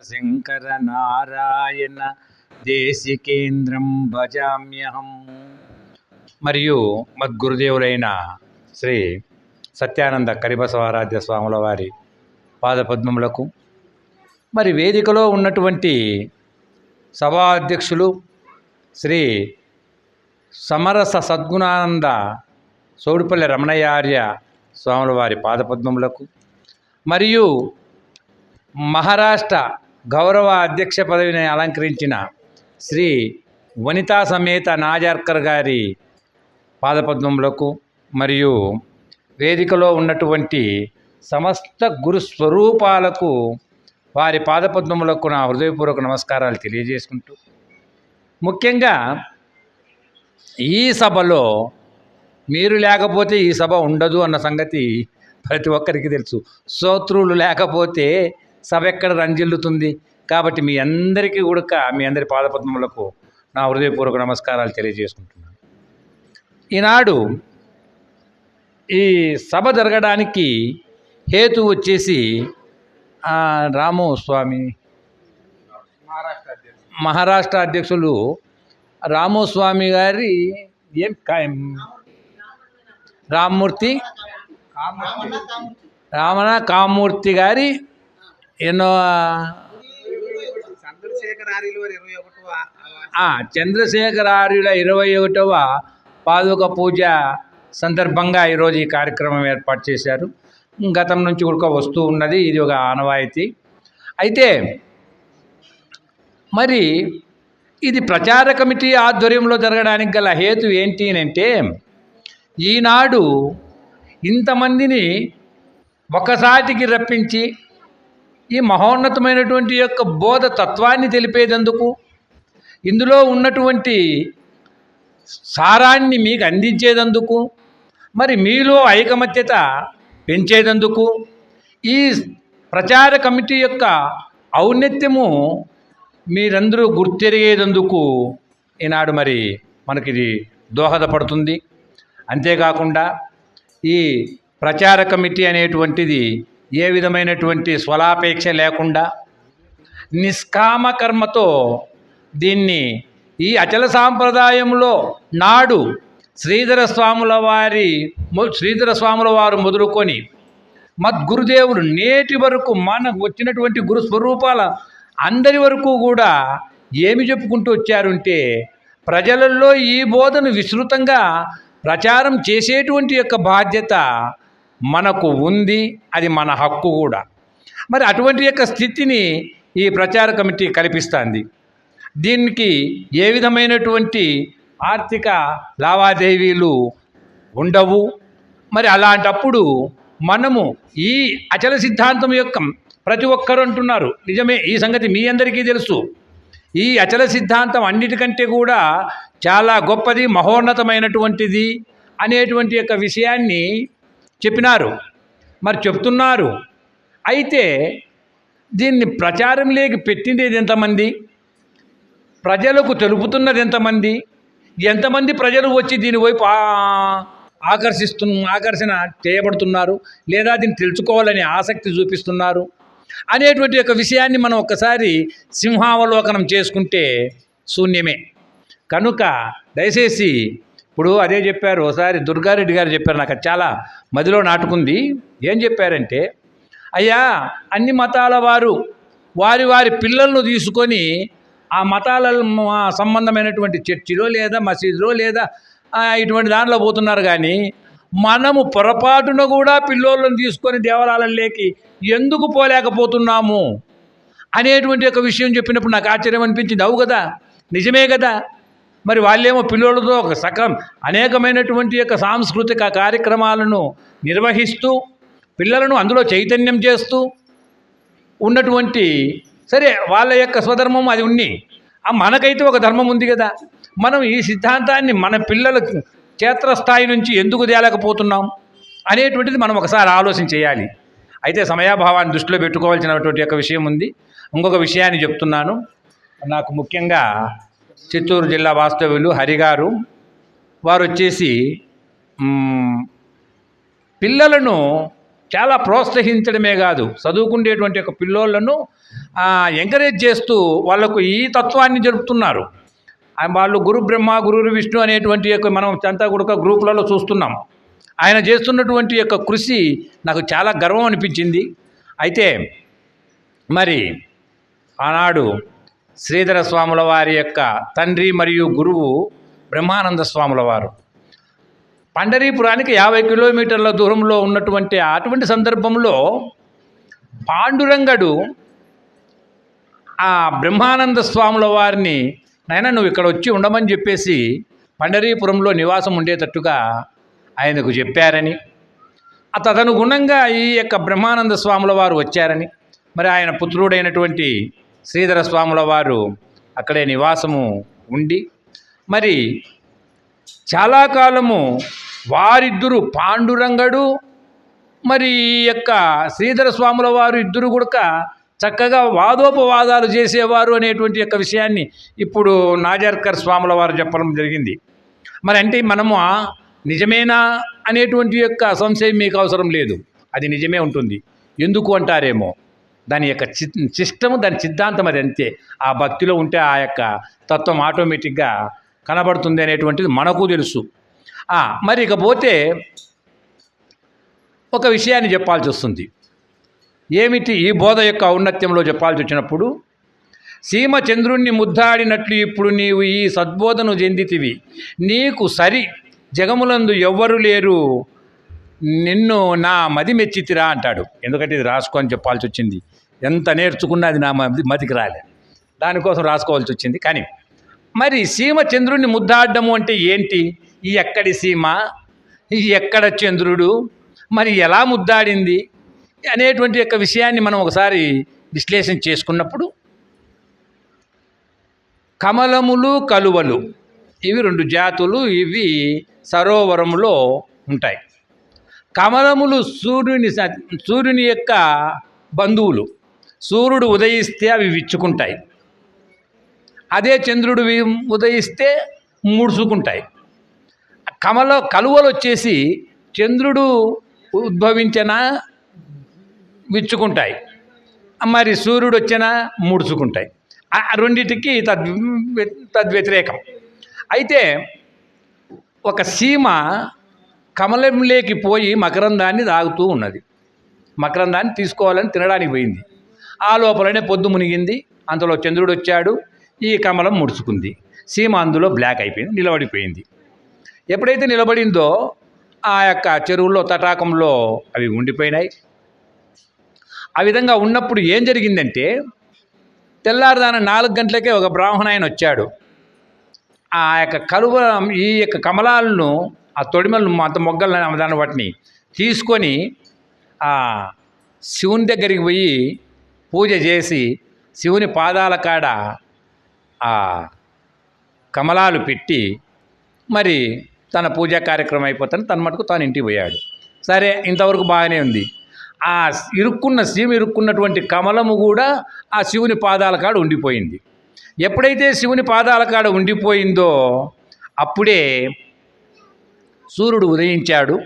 శంకర నారాయణ దేశికేంద్రం భజామ్యహం. మరియు మద్గురుదేవులైన శ్రీ సత్యానంద కరిబసవారాధ్య స్వాముల వారి పాదపద్మములకు మరి వేదికలో ఉన్నటువంటి సభా అధ్యక్షులు శ్రీ సమరస సద్గుణానంద సోడిపల్లి రమణయార్య స్వాముల వారి పాదపద్మములకు మరియు మహారాష్ట్ర గౌరవ అధ్యక్ష పదవిని అలంకరించిన శ్రీ వనితా సమేత నాజార్కర్ గారి పాదపద్మములకు మరియు వేదికలో ఉన్నటువంటి సమస్త గురు స్వరూపాలకు వారి పాదపద్మములకు నా హృదయపూర్వక నమస్కారాలు తెలియజేసుకుంటూ ముఖ్యంగా ఈ సభలో మీరు లేకపోతే ఈ సభ ఉండదు అన్న సంగతి ప్రతి ఒక్కరికి తెలుసు. శ్రోతృలు లేకపోతే సభ ఎక్కడ రంజిల్లుతుంది? కాబట్టి మీ అందరికీ కూడా మీ అందరి పాదపద్మములకు నా హృదయపూర్వక నమస్కారాలు తెలియజేసుకుంటున్నాను. ఈనాడు ఈ సభ జరగడానికి హేతు వచ్చేసి రాము స్వామి మహారాష్ట్ర అధ్యక్షులు రామస్వామి గారి ఏం రామ్మూర్తి? రామణ కామూర్తి గారి ఎన్నో చంద్రశేఖర్ ఆర్యులు ఇరవై ఒకటవ ఆ, చంద్రశేఖర ఆర్యుల ఇరవై ఒకటవ పాదుక పూజ సందర్భంగా ఈరోజు ఈ కార్యక్రమం ఏర్పాటు చేశారు. గతం నుంచి కూడా వస్తూ ఉన్నది ఇది ఒక ఆనవాయితీ. అయితే మరి ఇది ప్రచార కమిటీ ఆధ్వర్యంలో జరగడానికి గల హేతు ఏంటి అని అంటే ఈనాడు ఇంతమందిని ఒకసాటికి రప్పించి ఈ మహోన్నతమైనటువంటి యొక్క బోధ తత్వాన్ని తెలిపేదందుకు ఇందులో ఉన్నటువంటి సారాన్ని మీకు అందించేదందుకు మరి మీలో ఐకమత్యత పెంచేదందుకు ఈ ప్రచార కమిటీ యొక్క ఔన్నత్యము మీరందరూ గుర్తెరిగేదందుకు ఈనాడు మరి మనకిది దోహదపడుతుంది. అంతేకాకుండా ఈ ప్రచార కమిటీ అనేటువంటిది ఏ విధమైనటువంటి స్వలాపేక్ష లేకుండా నిష్కామ కర్మతో దీన్ని ఈ అచల సాంప్రదాయంలో నాడు శ్రీధర స్వాముల వారి మొ- శ్రీధర స్వాముల వారు మొదలుకొని మద్గురుదేవులు నేటి వరకు మనకు వచ్చినటువంటి గురు స్వరూపాల అందరి వరకు కూడా ఏమి చెప్పుకుంటూ వచ్చారంటే ప్రజలలో ఈ బోధను విస్తృతంగా ప్రచారం చేసేటువంటి యొక్క బాధ్యత మనకు ఉంది అది మన హక్కు కూడా. మరి అటువంటి యొక్క స్థితిని ఈ ప్రచార కమిటీ కల్పిస్తుంది. దీనికి ఏ విధమైనటువంటి ఆర్థిక లావాదేవీలు ఉండవు. మరి అలాంటప్పుడు మనము ఈ అచల సిద్ధాంతం యొక్క ప్రతి ఒక్కరు అంటున్నారు. నిజమే ఈ సంగతి మీ అందరికీ తెలుసు. ఈ అచల సిద్ధాంతం అన్నిటికంటే కూడా చాలా గొప్పది మహోన్నతమైనటువంటిది అనేటువంటి యొక్క విషయాన్ని చెప్పినారు. మరి చెప్తున్నారు. అయితే దీన్ని ప్రచారంలోకి పెట్టిండేది ఎంతమంది? ప్రజలకు తెలుపుతున్నది ఎంతమంది? ఎంతమంది ప్రజలు వచ్చి దీని వైపు ఆ- ఆకర్షిస్తు ఆకర్షణ చేయబడుతున్నారు? లేదా దీన్ని తెలుసుకోవాలని ఆసక్తి చూపిస్తున్నారు? అనేటువంటి యొక్క విషయాన్ని మనం ఒక్కసారి సింహావలోకనం చేసుకుంటే శూన్యమే. కనుక దయచేసి ఇప్పుడు అదే చెప్పారు ఒకసారి దుర్గారెడ్డి గారు చెప్పారు నాకు అది చాలా మదిలో నాటుకుంది. ఏం చెప్పారంటే అయ్యా అన్ని మతాల వారు వారి వారి పిల్లలను తీసుకొని ఆ మతాల సంబంధమైనటువంటి చర్చిలో లేదా మసీదులో లేదా ఇటువంటి దాంట్లో పోతున్నారు కానీ మనము పొరపాటున కూడా పిల్లోళ్ళని తీసుకొని దేవాలయాలలోకి ఎందుకు పోలేకపోతున్నాము అనేటువంటి ఒక విషయం చెప్పినప్పుడు నాకు ఆశ్చర్యం అనిపించింది. అవు కదా నిజమే కదా? మరి వాళ్ళేమో పిల్లలతో ఒక సకం అనేకమైనటువంటి యొక్క సాంస్కృతిక కార్యక్రమాలను నిర్వహిస్తూ పిల్లలను అందులో చైతన్యం చేస్తూ ఉన్నటువంటి సరే వాళ్ళ యొక్క స్వధర్మం అది ఉన్ని ఆ మనకైతే ఒక ధర్మం ఉంది కదా. మనం ఈ సిద్ధాంతాన్ని మన పిల్లల క్షేత్రస్థాయి నుంచి ఎందుకు తేలేకపోతున్నాం అనేటువంటిది మనం ఒకసారి ఆలోచన చేయాలి. అయితే సమయాభావాన్ని దృష్టిలో పెట్టుకోవాల్సినటువంటి యొక్క విషయం ఉంది. ఇంకొక విషయాన్ని చెప్తున్నాను. నాకు ముఖ్యంగా చిత్తూరు జిల్లా వాస్తవ్యులు హరిగారు. వారు వచ్చేసి పిల్లలను చాలా ప్రోత్సహించడమే కాదు చదువుకునేటువంటి ఒక పిల్లోళ్ళను ఎంకరేజ్ చేస్తూ వాళ్ళకు ఈ తత్వాన్ని జరుపుతున్నారు. వాళ్ళు గురు బ్రహ్మ గురు విష్ణు అనేటువంటి యొక్క మనం అంతా కూడా గ్రూపులలో చూస్తున్నాం. ఆయన చేస్తున్నటువంటి యొక్క కృషి నాకు చాలా గర్వం అనిపించింది. అయితే మరి ఆనాడు శ్రీధర స్వాముల వారి యొక్క తండ్రి మరియు గురువు బ్రహ్మానంద స్వాముల వారు. పండరీపురానికి యాభై కిలోమీటర్ల దూరంలో ఉన్నటువంటి అటువంటి సందర్భంలో పాండురంగడు ఆ బ్రహ్మానంద స్వాముల వారిని నైనా నువ్వు ఇక్కడ వచ్చి ఉండమని చెప్పేసి పండరీపురంలో నివాసం ఉండేటట్టుగా ఆయనకు చెప్పారని తదనుగుణంగా ఈ యొక్క బ్రహ్మానంద స్వాముల వారు వచ్చారని మరి ఆయన పుత్రుడైనటువంటి శ్రీధర స్వాముల వారు అక్కడే నివాసము ఉండి మరి చాలా కాలము వారిద్దరు పాండురంగడు మరి ఈ యొక్క శ్రీధర స్వాముల వారు ఇద్దరు కూడా చక్కగా వాదోపవాదాలు చేసేవారు అనేటువంటి యొక్క విషయాన్ని ఇప్పుడు నాజర్కర్ స్వాముల వారు చెప్పడం జరిగింది. మరి అంటే మనము నిజమేనా అనేటువంటి యొక్క సంశయం మీకు అవసరం లేదు. అది నిజమే ఉంటుంది. ఎందుకు అంటారేమో? దాని యొక్క చి సిస్టము దాని సిద్ధాంతం అది అంతే. ఆ భక్తిలో ఉంటే ఆ యొక్క తత్వం ఆటోమేటిక్గా కనబడుతుంది అనేటువంటిది మనకు తెలుసు. మరి ఇకపోతే ఒక విషయాన్ని చెప్పాల్సి వస్తుంది. ఏమిటి ఈ బోధ యొక్క ఔన్నత్యంలో చెప్పాల్సి వచ్చినప్పుడు? సీమ చంద్రుణ్ణి ముద్దాడినట్లు ఇప్పుడు నీవు ఈ సద్బోధను చెందితివి. నీకు సరి జగములందు ఎవ్వరు లేరు. నిన్ను నా మది మెచ్చితిరా అంటాడు. ఎందుకంటే ఇది రాసుకొని చెప్పాల్సి వచ్చింది. ఎంత నేర్చుకున్నా అది నా మతికి రాలే. దానికోసం రాసుకోవాల్సి వచ్చింది. కానీ మరి సీమ చంద్రుడిని ముద్దాడము అంటే ఏంటి? ఈ ఎక్కడి సీమ? ఈ ఎక్కడ చంద్రుడు? మరి ఎలా ముద్దాడింది? అనేటువంటి యొక్క విషయాన్ని మనం ఒకసారి విశ్లేషణ చేసుకున్నప్పుడు కమలములు కలువలు ఇవి రెండు జాతులు ఇవి సరోవరములో ఉంటాయి. కమలములు సూర్యుని సూర్యుని యొక్క బంధువులు. సూర్యుడు ఉదయిస్తే అవి విచ్చుకుంటాయి. అదే చంద్రుడు ఉదయిస్తే ముడుచుకుంటాయి. కమల కలువలు వచ్చేసి చంద్రుడు ఉద్భవించినా విచ్చుకుంటాయి. మరి సూర్యుడు వచ్చినా ముడుచుకుంటాయి. ఆ రెండిటికి తద్ తద్వ్యతిరేకం. అయితే ఒక సీమ కమలంలోకి పోయి మకరందాన్ని తాగుతూ ఉన్నది. మకరందాన్ని తీసుకోవాలని తినడానికి పోయింది. ఆ లోపలనే పొద్దు మునిగింది. అంతలో చంద్రుడు వచ్చాడు. ఈ కమలం ముడుచుకుంది. సీమ అందులో బ్లాక్ అయిపోయింది నిలబడిపోయింది. ఎప్పుడైతే నిలబడిందో ఆ యొక్క చెరువుల్లో తటాకంలో అవి ఉండిపోయినాయి. ఆ విధంగా ఉన్నప్పుడు ఏం జరిగిందంటే తెల్లారుదాన నాలుగు గంటలకే ఒక బ్రాహ్మణ ఆయన వచ్చాడు. ఆ యొక్క కలువ ఈ యొక్క కమలాలను ఆ తొడిమలను అంత మొగ్గలను దాన్ని వాటిని తీసుకొని ఆ శివుని దగ్గరికి పోయి పూజ చేసి శివుని పాదాల కాడ ఆ కమలాలు పెట్టి మరి తన పూజా కార్యక్రమం అయిపోతాను తన మటుకు తాను ఇంటికి పోయాడు. సరే ఇంతవరకు బాగానే ఉంది. ఆ ఇరుక్కున్న శివుని ఇరుక్కున్నటువంటి కమలము కూడా ఆ శివుని పాదాల కాడ ఉండిపోయింది. ఎప్పుడైతే శివుని పాదాల కాడ ఉండిపోయిందో అప్పుడే సూర్యుడు ఉదయించాడు.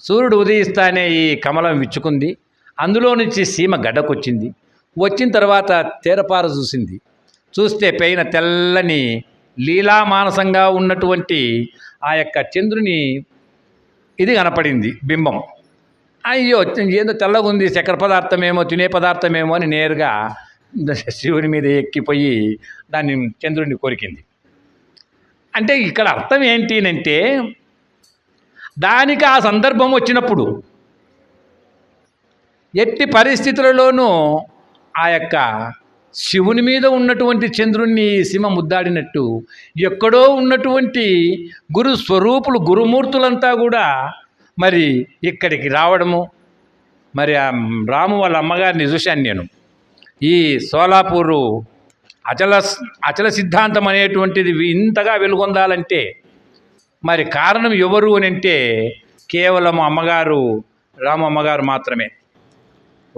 సూర్యుడు ఉదయిస్తానే ఈ కమలం విచ్చుకుంది. అందులో నుంచి సీమ గడ్డకొచ్చింది. వచ్చిన తర్వాత తీరపార చూసింది. చూస్తే పైన తెల్లని లీలామానసంగా ఉన్నటువంటి ఆ యొక్క చంద్రుని ఇది కనపడింది బింబం. అయ్యో ఏదో తెల్లగా ఉంది చక్కెర పదార్థమేమో తినే పదార్థమేమో అని నేరుగా శివుని మీద ఎక్కిపోయి దాన్ని చంద్రుడిని కోరికింది. అంటే ఇక్కడ అర్థం ఏంటి అంటే దానికి ఆ సందర్భం వచ్చినప్పుడు ఎట్టి పరిస్థితులలోనూ ఆ యొక్క శివుని మీద ఉన్నటువంటి చంద్రుణ్ణి సింహ ముద్దాడినట్టు ఎక్కడో ఉన్నటువంటి గురు స్వరూపులు గురుమూర్తులంతా కూడా మరి ఇక్కడికి రావడము. మరి ఆ రాము వాళ్ళ అమ్మగారిని చూశాను నేను. ఈ సోలాపూరు అచల అచల సిద్ధాంతం అనేటువంటిది ఇంతగా వెలుగొందాలంటే మరి కారణం ఎవరు అని అంటే కేవలం అమ్మగారు రాము అమ్మగారు మాత్రమే.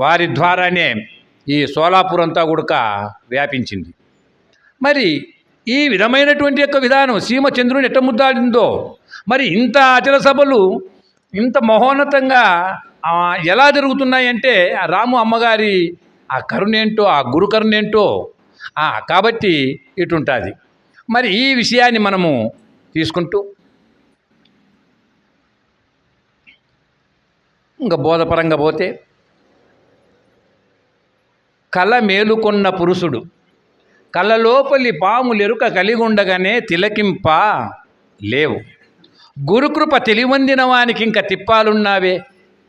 వారి ద్వారానే ఈ సోలాపూర్ అంతా కూడా వ్యాపించింది. మరి ఈ విధమైనటువంటి యొక్క విధానం సీమ చంద్రుని ఎట్ట ముద్దాడిందో మరి ఇంత అచల సభలు ఇంత మహోన్నతంగా ఎలా జరుగుతున్నాయంటే ఆ రాము అమ్మగారి ఆ కరుణేంటో ఆ గురు ఆ, కాబట్టి ఇటుంటుంది. మరి ఈ విషయాన్ని మనము తీసుకుంటూ ఇంకా బోధపరంగా పోతే కళ మేలుకొన్న పురుషుడు. కలలోపలి పాములెరుక కలిగి ఉండగానే తిలకింప లేవు. గురుకృప తెలివందిన వానికి ఇంక తిప్పాలున్నావే.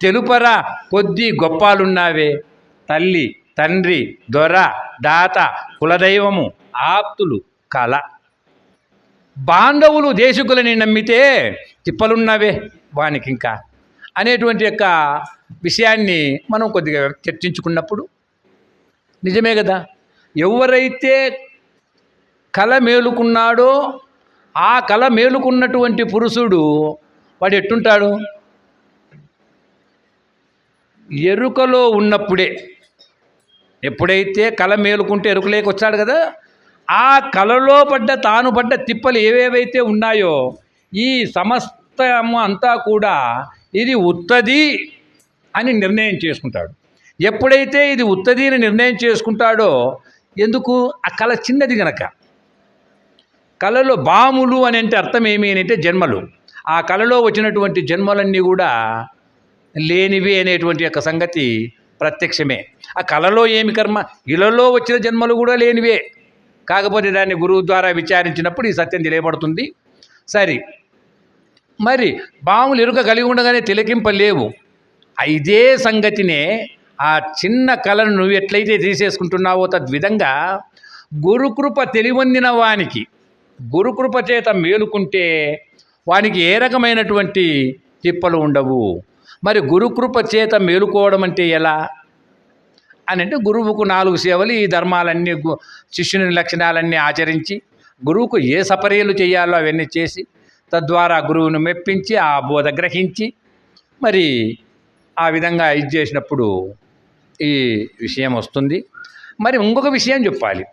తెలుపరా కొద్ది గొప్పాలున్నావే. తల్లి తండ్రి దొర దాత కులదైవము ఆప్తులు కళ బాంధవులు దేశకులని నమ్మితే తిప్పలున్నవే వానికి ఇంకా అనేటువంటి యొక్క విషయాన్ని మనం కొద్దిగా చర్చించుకున్నప్పుడు నిజమే కదా? ఎవరైతే కళ మేలుకున్నాడో ఆ కళ మేలుకున్నటువంటి పురుషుడు వాడు ఎట్టుంటాడు? ఎరుకలో ఉన్నప్పుడే ఎప్పుడైతే కళ మేలుకుంటే ఎరుకలేకి వచ్చాడు కదా ఆ కళలో పడ్డ తాను పడ్డ తిప్పలు ఏవేవైతే ఉన్నాయో ఈ సమస్తము అంతా కూడా ఇది ఉత్తది అని నిర్ణయం చేసుకుంటాడు. ఎప్పుడైతే ఇది ఉత్తదీని నిర్ణయం చేసుకుంటాడో ఎందుకు? ఆ కళ చిన్నది గనక. కళలో బాములు అని అంటే అర్థం ఏమి అని అంటే జన్మలు. ఆ కళలో వచ్చినటువంటి జన్మలన్నీ కూడా లేనివి అనేటువంటి యొక్క సంగతి ప్రత్యక్షమే. ఆ కళలో ఏమి కర్మ? ఇళ్ళలో వచ్చిన జన్మలు కూడా లేనివే. కాకపోతే దాన్ని గురువు ద్వారా విచారించినప్పుడు ఈ సత్యం తెలియబడుతుంది. సరే. మరి బాములు ఎరుక కలిగి ఉండగానే తిలకింపలేవు. లేవు ఇదే సంగతినే ఆ చిన్న కళను నువ్వు ఎట్లయితే తీసేసుకుంటున్నావో తద్విధంగా గురుకృప తెలివొందిన వానికి గురుకృప చేత మేలుకుంటే వానికి ఏ రకమైనటువంటి తిప్పలు ఉండవు. మరి గురుకృప చేత మేలుకోవడం అంటే ఎలా? అని అంటే గురువుకు నాలుగు సేవలు ఈ ధర్మాలన్నీ గు- శిష్యుని లక్షణాలన్నీ ఆచరించి గురువుకు ఏ సపర్యలు చేయాలో అవన్నీ చేసి తద్వారా గురువును మెప్పించి ఆ బోధ గ్రహించి మరి ఆ విధంగా ఇది చేసినప్పుడు ఈ విషయం వస్తుంది. మరి ఇంకొక విషయం చెప్పాలి.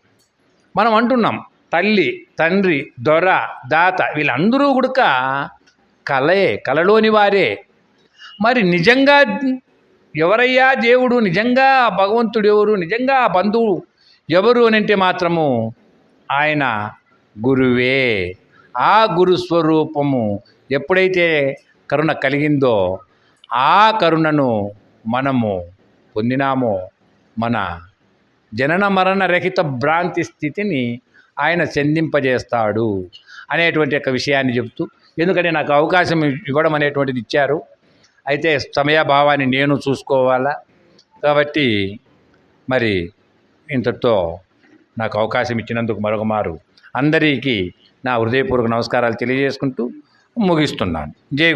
మనం అంటున్నాం తల్లి తండ్రి దొర దాత వీళ్ళందరూ కూడక కలయే కలలోని వారే. మరి నిజంగా ఎవరయ్యా దేవుడు? నిజంగా భగవంతుడు ఎవరు? నిజంగా బంధువు ఎవరు అని అంటే మాత్రము ఆయన గురువే. ఆ గురు స్వరూపము ఎప్పుడైతే కరుణ కలిగిందో ఆ కరుణను మనము పొందినామో మన జనన మరణ రహిత భ్రాంతి స్థితిని ఆయన చెందింపజేస్తాడు అనేటువంటి యొక్క విషయాన్ని చెబుతూ ఎందుకంటే నాకు అవకాశం ఇవ్వడం అనేటువంటిది ఇచ్చారు. అయితే సమయభావాన్ని నేను చూసుకోవాలా? కాబట్టి మరి ఇంతటితో నాకు అవకాశం ఇచ్చినందుకు మరొక మారు అందరికీ నా హృదయపూర్వక నమస్కారాలు తెలియజేసుకుంటూ ముగిస్తున్నాను. జై